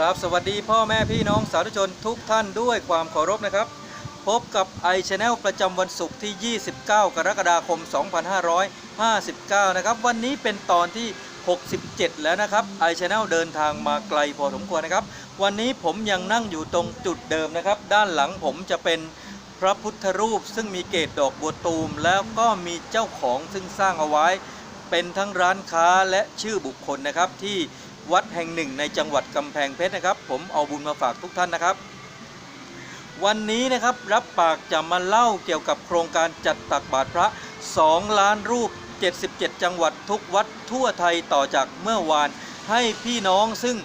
ครับ สวัสดีพ่อแม่พี่น้องสาธุชนทุกท่านด้วยความเคารพนะครับ พบกับ i Channel ประจำวันศุกร์ที่ 29 กรกฎาคม 2559 นะครับ วันนี้เป็นตอนที่ 67 แล้วนะครับ i Channel เดินทางมาไกลพอสมควรนะครับ วันนี้ผมยังนั่งอยู่ตรงจุดเดิมนะครับ ด้านหลังผมจะเป็นพระพุทธรูป ซึ่งมีเกศดอกบัวตูม แล้วก็มีเจ้าของซึ่งสร้างเอาไว้ เป็นทั้งร้านค้าและชื่อบุคคลนะครับที่ วัดแห่งหนึ่งในจังหวัดกำแพงเพชรนะครับ ผมเอาบุญมาฝากทุกท่านนะครับ วันนี้นะครับรับปากจะมาเล่าเกี่ยวกับโครงการจัดตักบาตรพระ 2 ล้านรูป 77 จังหวัดทุกวัดทั่วไทยต่อจากเมื่อวาน ให้พี่น้องซึ่ง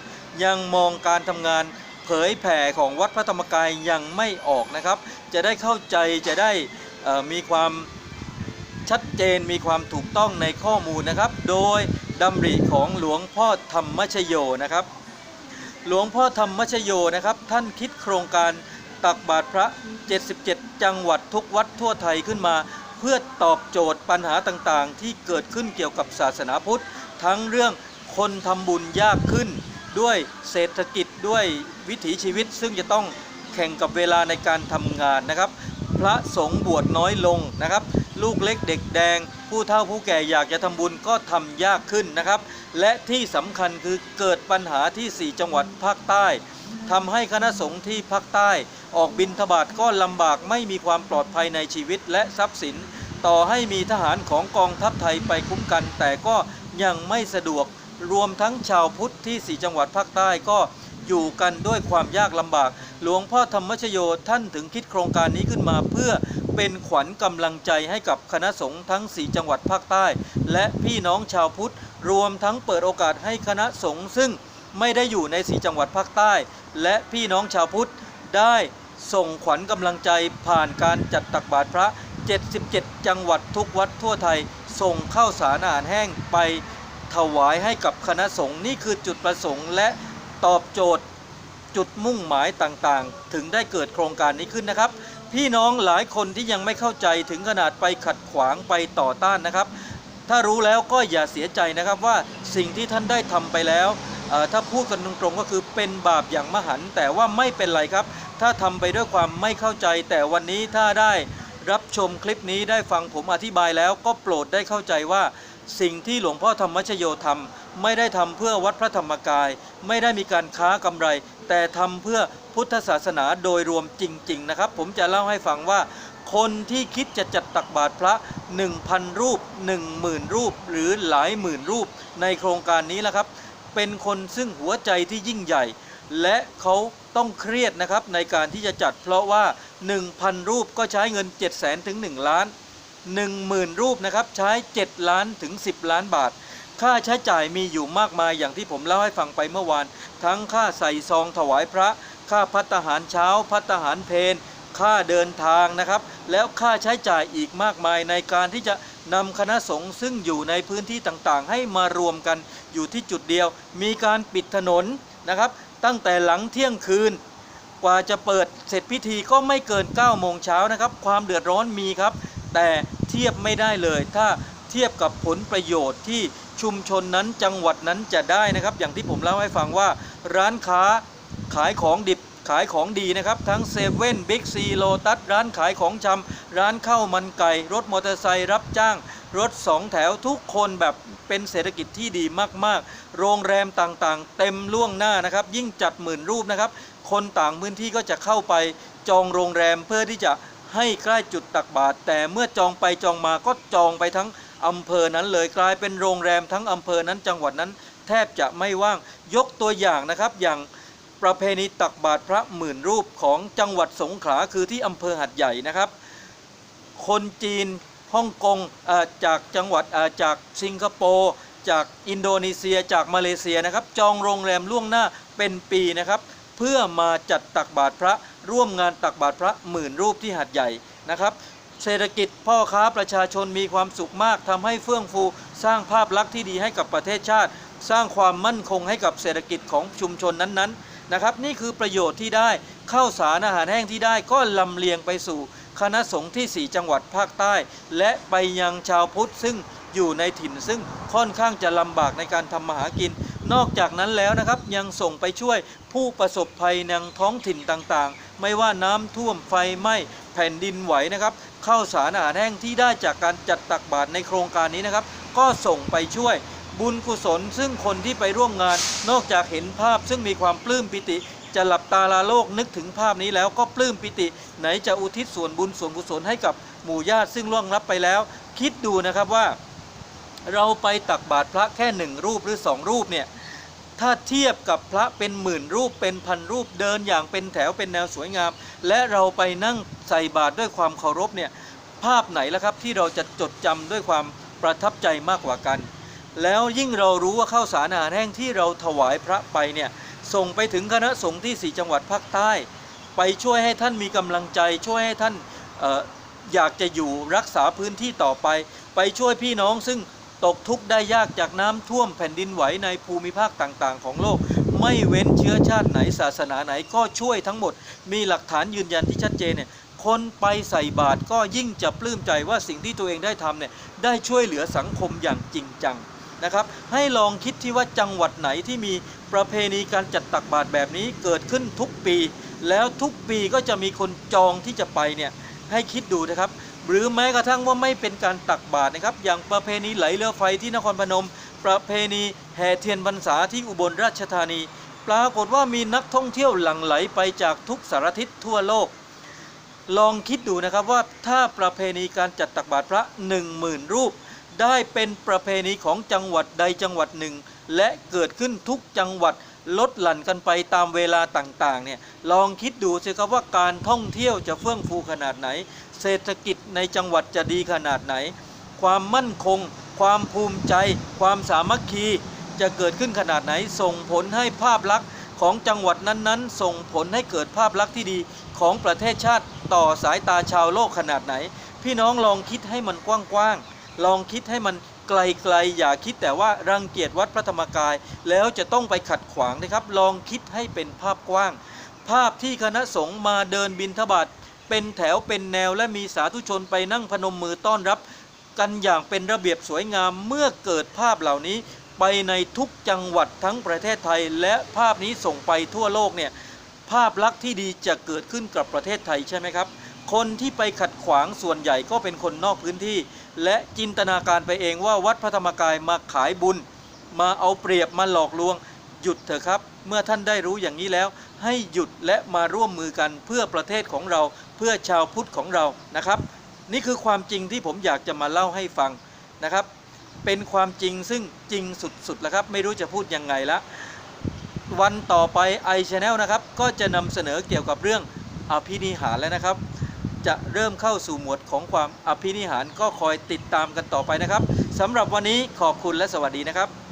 ยังมองการทำงานเผยแผ่ของวัดพระธรรมกายยังไม่ออกนะครับ จะได้เข้าใจจะได้มีความชัดเจนมีความถูกต้องในข้อมูลนะครับ โดย ดำริของหลวงพ่อธรรมชโยนะครับ หลวงพ่อธรรมชโยนะครับ ท่านคิดโครงการตักบาตรพระ 77 จังหวัดทุกวัดทั่วไทยขึ้นมา เพื่อตอบโจทย์ปัญหาต่างๆ ที่เกิดขึ้นเกี่ยวกับศาสนาพุทธ ทั้งเรื่องคนทำบุญยากขึ้น ด้วยเศรษฐกิจด้วยวิถีชีวิต ซึ่งจะต้องแข่งกับเวลาในการทำงานนะครับ พระสงฆ์บวชน้อยลงนะครับ ลูกเล็กเด็กแดงผู้เฒ่าผู้แก่อยากจะทำบุญก็ทำยากขึ้นนะครับ และที่สำคัญคือเกิดปัญหาที่ 4 จังหวัดภาคใต้ทำให้คณะสงฆ์ที่ภาคใต้ ออกบินทบาทก็ลำบากไม่มีความปลอดภัยในชีวิตและทรัพย์สิน ต่อให้มีทหารของกองทัพไทยไปคุ้มกัน แต่ก็ยังไม่สะดวก รวมทั้งชาวพุทธที่4จังหวัดภาคใต้ก็อยู่กันด้วยความยากลำบาก หลวงพ่อธรรมชโยท่านถึงคิดโครงการนี้ขึ้นมาเพื่อ เป็นขวัญกำลังใจให้กับคณะสงฆ์ทั้ง 4 จังหวัดภาคใต้ และพี่น้องชาวพุทธ รวมทั้งเปิดโอกาสให้คณะสงฆ์ซึ่งไม่ได้อยู่ใน4จังหวัดภาคใต้ และพี่น้องชาวพุทธได้ส่งขวัญกำลังใจผ่านการจัดตักบาตรพระ 77 จังหวัดทุกวัดทั่วไทย ส่งข้าวสารอาหารแห้งไปถวายให้กับคณะสงฆ์นี่คือจุดประสงค์และตอบโจทย์จุดมุ่งหมายต่างๆ ถึงได้เกิดโครงการนี้ขึ้นนะครับ พี่น้องหลายคนที่ยังไม่เข้าใจถึงขนาดไปขัดขวางไปต่อต้านนะครับ ถ้ารู้แล้วก็อย่าเสียใจนะครับว่าสิ่งที่ท่านได้ทำไปแล้วถ้าพูดกันตรงๆก็คือเป็นบาปอย่างมหันต์แต่ว่าไม่เป็นไรครับ ถ้าทำไปด้วยความไม่เข้าใจ แต่วันนี้ถ้าได้รับชมคลิปนี้ได้ฟังผมอธิบายแล้วก็โปรดได้เข้าใจว่า สิ่งที่หลวงพ่อธรรมชโยทำไม่ได้ทำเพื่อวัดพระธรรมกาย ไม่ได้มีการค้ากำไร แต่ทำเพื่อ พุทธศาสนาโดยรวมจริง ๆ นะครับ ผมจะเล่าให้ฟังว่า คนที่คิดจะจัดตักบาตรพระ 1,000 รูป 10,000 รูป หรือหลายหมื่นรูปในโครงการนี้แหละครับ เป็นคนซึ่งหัวใจที่ยิ่งใหญ่ และเขาต้องเครียดนะครับในการที่จะจัดเพราะว่า 1,000 รูปก็ใช้เงิน7 0 0 0 0ถึง1ล้าน 10,000 รูปนะครับใช้ 7 ล้านถึง 10 ล้านบาทค่าใช้จ่ายมีอยู่มากมายอย่างที่ผมเล่าให้ฟังไปเมื่อวาน ทั้งค่าใส่ซองถวายพระ ค่าพัตตาหารเช้า พัตตาหารเพนค่าเดินทางนะครับ แล้วค่าใช้จ่ายอีกมากมายในการที่จะนำคณะสงฆ์ซึ่งอยู่ในพื้นที่ต่างๆ ให้มารวมกันอยู่ที่จุดเดียว มีการปิดถนนนะครับ ตั้งแต่หลังเที่ยงคืน กว่าจะเปิดเสร็จพิธีก็ไม่เกิน 9 โมงเช้านะครับ ความเดือดร้อนมีครับ แต่เทียบไม่ได้เลย ถ้าเทียบกับผลประโยชน์ที่ชุมชนนั้นจังหวัดนั้นจะได้นะครับ อย่างที่ผมเล่าให้ฟังว่าร้านค้า ขายของดิบขายของดีนะครับ ทั้งเซเว่นบิ๊กซีโลตัสร้านขายของชำร้านข้าวมันไก่ รถมอเตอร์ไซค์รับจ้าง รถสองแถวทุกคนแบบเป็นเศรษฐกิจที่ดีมากๆ โรงแรมต่างๆ เต็มล่วงหน้านะครับ ยิ่งจัดหมื่นรูปนะครับ คนต่างพื้นที่ก็จะเข้าไปจองโรงแรมเพื่อที่จะให้ใกล้จุดตักบาตรแต่เมื่อจองไปจองมาก็จองไปทั้งอำเภอนั้นเลยกลายเป็นโรงแรมทั้งอำเภอนั้นจังหวัดนั้น แทบจะไม่ว่างยกตัวอย่างนะครับอย่าง ประเพณีตักบาตรพระหมื่นรูปของจังหวัดสงขลาคือที่อำเภอหัดใหญ่นะครับ คนจีนฮ่องกงจากจังหวัดจากสิงคโปร์จากอินโดนีเซียจากมาเลเซียนะครับ จองโรงแรมล่วงหน้าเป็นปีนะครับ เพื่อมาจัดตักบาตรพระร่วมงานตักบาตรพระหมื่นรูปที่หัดใหญ่นะครับ เศรษฐกิจพ่อค้าประชาชนมีความสุขมากทำให้เฟื่องฟู สร้างภาพลักษณ์ที่ดีให้กับประเทศชาติ สร้างความมั่นคงให้กับเศรษฐกิจของชุมชนนั้นๆ นะครับ นี่คือประโยชน์ที่ได้ข้าวสารอาหารแห้งที่ได้ก็ลำเลียงไปสู่คณะสงฆ์ที่ 4 จังหวัดภาคใต้ และไปยังชาวพุทธซึ่งอยู่ในถิ่นซึ่งค่อนข้างจะลำบากในการทำมาหากิน นอกจากนั้นแล้วนะครับยังส่งไปช่วยผู้ประสบภัยในท้องถิ่นต่างๆ ไม่ว่าน้ำท่วมไฟไหม้แผ่นดินไหวนะครับข้าวสารอาหารแห้งที่ได้จากการจัดตักบาตรในโครงการนี้นะครับ ก็ส่งไปช่วย บุญกุศล ซึ่งคนที่ไปร่วมงาน นอกจากเห็นภาพซึ่งมีความปลื้มปิติ จะหลับตาลาโลกนึกถึงภาพนี้แล้วก็ปลื้มปิติ ไหนจะอุทิศส่วนบุญส่วนกุศลให้กับหมู่ญาติซึ่งล่วงลับไปแล้ว คิดดูนะครับว่า เราไปตักบาตรพระแค่หนึ่งรูปหรือสองรูปเนี่ยถ้าเทียบกับพระเป็นหมื่นรูปเป็นพันรูปเดินอย่างเป็นแถวเป็นแนวสวยงาม และเราไปนั่งใส่บาตรด้วยความเคารพเนี่ยภาพไหนล่ะครับที่เราจะจดจำด้วยความประทับใจมากกว่ากัน แล้วยิ่งเรารู้ว่าข้าวสารอาหารแห้งที่เราถวายพระไปเนี่ยส่งไปถึงคณะสงฆ์ที่สี่จังหวัดภาคใต้ ไปช่วยให้ท่านมีกำลังใจ ช่วยให้ท่านอออยากจะอยู่รักษาพื้นที่ต่อไป ไปช่วยพี่น้องซึ่งตกทุกข์ได้ยากจากน้ำท่วมแผ่นดินไหวในภูมิภาคต่างๆ ของโลก ไม่เว้นเชื้อชาติไหนศาสนาไหนก็ช่วยทั้งหมด มีหลักฐานยืนยันที่ชัดเจนเนี่ยคนไปใส่บาตรก็ยิ่งจะปลื้มใจว่าสิ่งที่ตัวเองได้ทำเนี่ยได้ช่วยเหลือสังคมอย่างจริงจัง นะครับ ให้ลองคิดที่ว่าจังหวัดไหนที่มีประเพณีการจัดตักบาตรแบบนี้เกิดขึ้นทุกปี แล้วทุกปีก็จะมีคนจองที่จะไปเนี่ยให้คิดดูนะครับ หรือแม้กระทั่งว่าไม่เป็นการตักบาตรนะครับ อย่างประเพณีไหลเรือไฟที่นครพนม ประเพณีแห่เทียนพรรษาที่อุบลราชธานี ปรากฏว่ามีนักท่องเที่ยวหลั่งไหลไปจากทุกสารทิศทั่วโลกลองคิดดูนะครับว่าถ้าประเพณีการจัดตักบาตรพระ 1 0,000 รูป ได้เป็นประเพณีของจังหวัดใดจังหวัดหนึ่ง และเกิดขึ้นทุกจังหวัดลดหลั่นกันไปตามเวลาต่างๆเนี่ยลองคิดดูสิครับว่าการท่องเที่ยวจะเฟื่องฟูขนาดไหน เศรษฐกิจในจังหวัดจะดีขนาดไหน ความมั่นคง ความภูมิใจ ความสามัคคีจะเกิดขึ้นขนาดไหน ส่งผลให้ภาพลักษณ์ของจังหวัดนั้นๆ ส่งผลให้เกิดภาพลักษณ์ที่ดีของประเทศชาติต่อสายตาชาวโลกขนาดไหน พี่น้องลองคิดให้มันกว้างๆ ลองคิดให้มันไกลๆอย่าคิดแต่ว่ารังเกียจวัดพระธรรมกาย แล้วจะต้องไปขัดขวางนะครับ ลองคิดให้เป็นภาพกว้าง ภาพที่คณะสงฆ์มาเดินบินทบาทเป็นแถวเป็นแนวและมีสาธุชนไปนั่งพนมมือต้อนรับ กันอย่างเป็นระเบียบสวยงามเมื่อเกิดภาพเหล่านี้ ไปในทุกจังหวัดทั้งประเทศไทย และภาพนี้ส่งไปทั่วโลกเนี่ยภาพลักษณ์ที่ดีจะเกิดขึ้นกับประเทศไทยใช่ไหมครับ คนที่ไปขัดขวางส่วนใหญ่ก็เป็นคนนอกพื้นที่ และจินตนาการไปเองว่าวัดพระธรรมกายมาขายบุญ มาเอาเปรียบมาหลอกลวง หยุดเถอะครับ เมื่อท่านได้รู้อย่างนี้แล้ว ให้หยุดและมาร่วมมือกันเพื่อประเทศของเรา เพื่อชาวพุทธของเรานะครับ นี่คือความจริงที่ผมอยากจะมาเล่าให้ฟังนะครับ เป็นความจริงซึ่งจริงสุดๆแล้วครับ ไม่รู้จะพูดยังไงละวันต่อไป i Channel นะครับ ก็จะนำเสนอเกี่ยวกับเรื่องอภินิหารแล้วนะครับ จะเริ่มเข้าสู่หมวดของความอภินิหารก็คอยติดตามกันต่อไปนะครับสำหรับวันนี้ขอบคุณและสวัสดีนะครับ